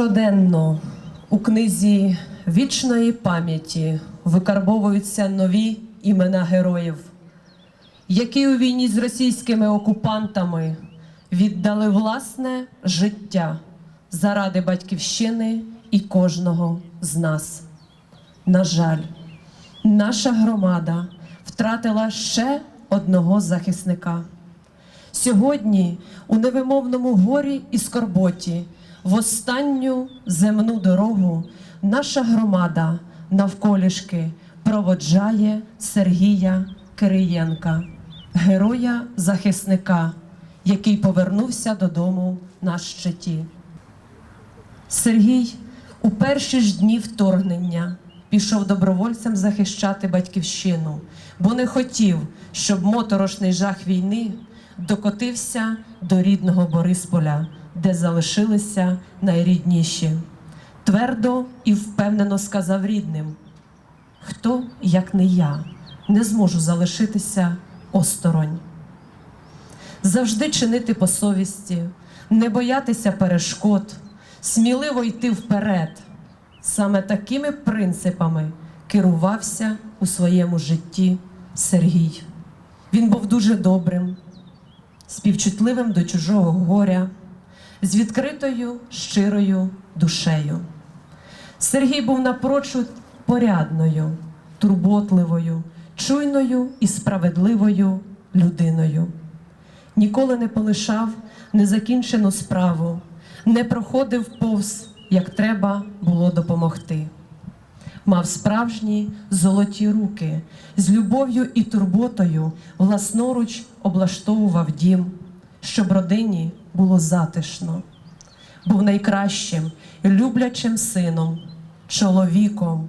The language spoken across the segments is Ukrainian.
Щоденно у книзі вічної пам'яті викарбовуються нові імена героїв, які у війні з російськими окупантами віддали власне життя заради батьківщини і кожного з нас. На жаль, наша громада втратила ще одного захисника. Сьогодні у невимовному горі і скорботі в останню земну дорогу наша громада навколішки проводжає Сергія Кириєнка, героя-захисника, який повернувся додому на щиті. Сергій у перші ж дні вторгнення пішов добровольцем захищати батьківщину, бо не хотів, щоб моторошний жах війни докотився до рідного Борисполя, де залишилися найрідніші. Твердо і впевнено сказав рідним: хто, як не я, не зможу залишитися осторонь завжди чинити по совісті, не боятися перешкод, сміливо йти вперед. Саме такими принципами керувався у своєму житті Сергій. Він був дуже добрим, співчутливим до чужого горя, з відкритою щирою душею. Сергій був напрочуд порядною, турботливою, чуйною і справедливою людиною ніколи не полишав незакінчену справу, не проходив повз, як треба було допомогти. Мав справжні золоті руки, з любов'ю і турботою власноруч облаштовував дім, щоб родині було затишно. Був найкращим, люблячим сином, чоловіком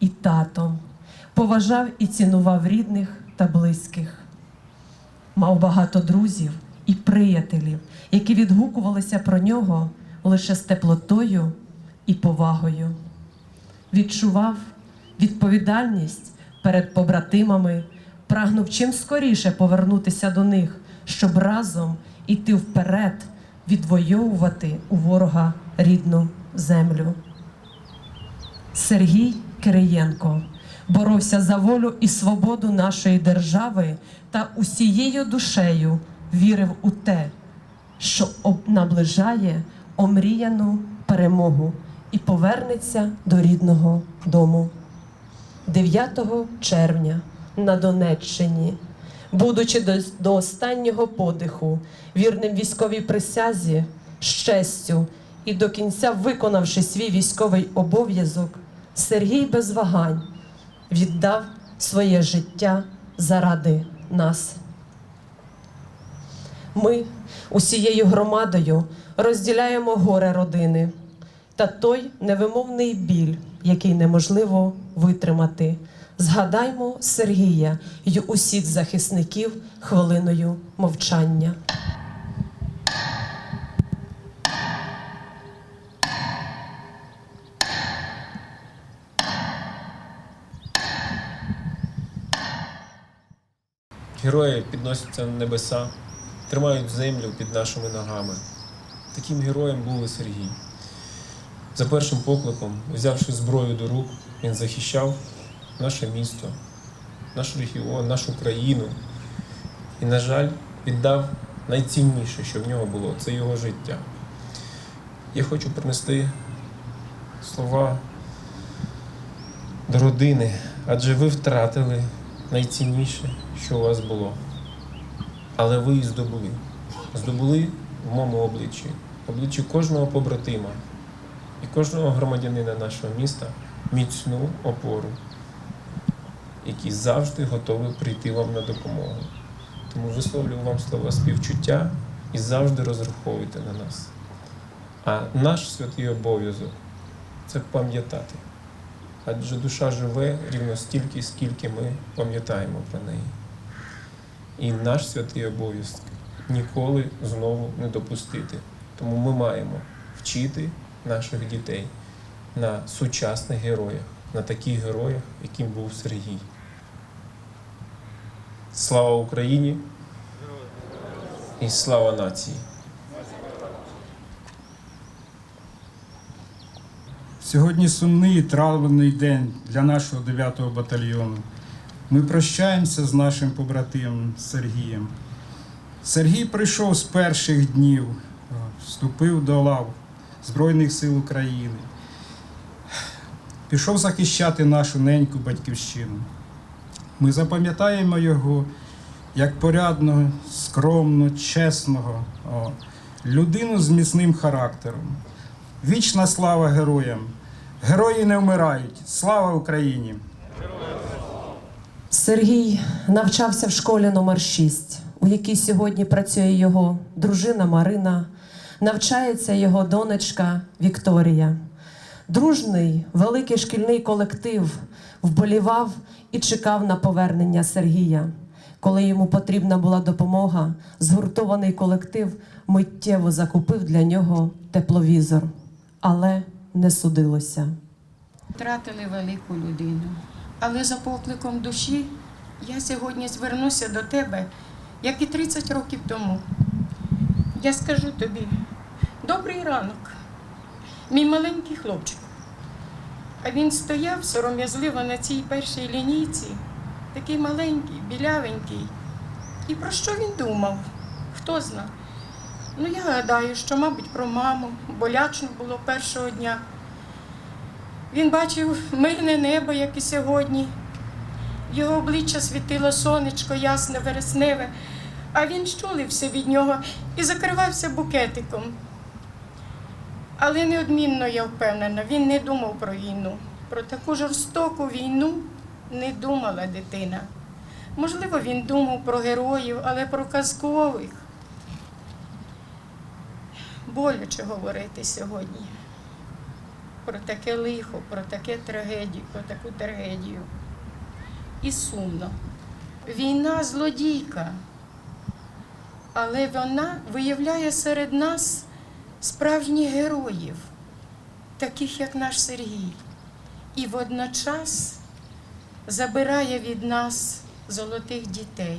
і татом, поважав і цінував рідних та близьких мав багато друзів і приятелів, які відгукувалися про нього лише з теплотою і повагою. Відчував відповідальність перед побратимами, прагнув чим скоріше повернутися до них, щоб разом іти вперед, відвоювати у ворога рідну землю. Сергій Кириєнко боровся за волю і свободу нашої держави та усією душею вірив у те, що наближає омріяну перемогу і повернеться до рідного дому. 9 червня на Донеччині, будучи до, до останнього подиху, вірним військовій присязі, з честю і до кінця виконавши свій військовий обов'язок, Сергій без вагань віддав своє життя заради нас. Ми усією громадою розділяємо горе родини та той невимовний біль, який неможливо витримати. Згадаймо Сергія й усіх захисників хвилиною мовчання. Герої підносяться на небеса, тримають землю під нашими ногами. Таким героєм був і Сергій. За першим покликом, взявши зброю до рук, він захищав наше місто, наш регіон, нашу країну. І, на жаль, віддав найцінніше, що в нього було це його життя. Я хочу принести слова до родини, адже ви втратили найцінніше, що у вас було. Але ви і здобули. Здобули в моєму обличчі, в обличчі кожного побратима і кожного громадянина нашого міста міцну опору, які завжди готові прийти вам на допомогу. Тому висловлюю вам слова співчуття і завжди розраховуйте на нас. А наш святий обов'язок це пам'ятати. Адже душа живе рівно стільки, скільки ми пам'ятаємо про неї. І наш святий обов'язок ніколи знову не допустити. Тому ми маємо вчити наших дітей на сучасних героях, на таких героях, яким був Сергій. Слава Україні і слава нації! Сьогодні сумний і травлений день для нашого 9-го батальйону. Ми прощаємося з нашим побратимом Сергієм. Сергій прийшов з перших днів, вступив до лав Збройних сил України, пішов захищати нашу неньку батьківщину. Ми запам'ятаємо його як порядного, скромного, чесного, о, людину з міцним характером. Вічна слава героям! Герої не вмирають! Слава Україні! Сергій навчався в школі номер 6, у якій сьогодні працює його дружина Марина, навчається його донечка Вікторія. Дружний, великий шкільний колектив вболівав і чекав на повернення Сергія. Коли йому потрібна була допомога, згуртований колектив миттєво закупив для нього тепловізор, але не судилося. Втратили велику людину. Але за покликом душі я сьогодні звернуся до тебе, як і 30 років тому. Я скажу тобі: добрий ранок, мій маленький хлопчик. А він стояв сором'язливо на цій першій лінійці, такий маленький, білявенький. І про що він думав? Хто зна? Ну, я гадаю, що, мабуть, про маму, болячно було першого дня. Він бачив мирне небо, як і сьогодні. Його обличчя світило сонечко, ясне, вересневе, а він щулився від нього і закривався букетиком. Але неодмінно я впевнена, він не думав про війну. Про таку жорстоку війну не думала дитина. Можливо, він думав про героїв, але про казкових. Боляче говорити сьогодні про таке лихо, про таке трагедію, про таку трагедію. І сумно. Війна злодійка, але вона виявляє серед нас справжніх героїв, таких як наш Сергій, і водночас забирає від нас золотих дітей.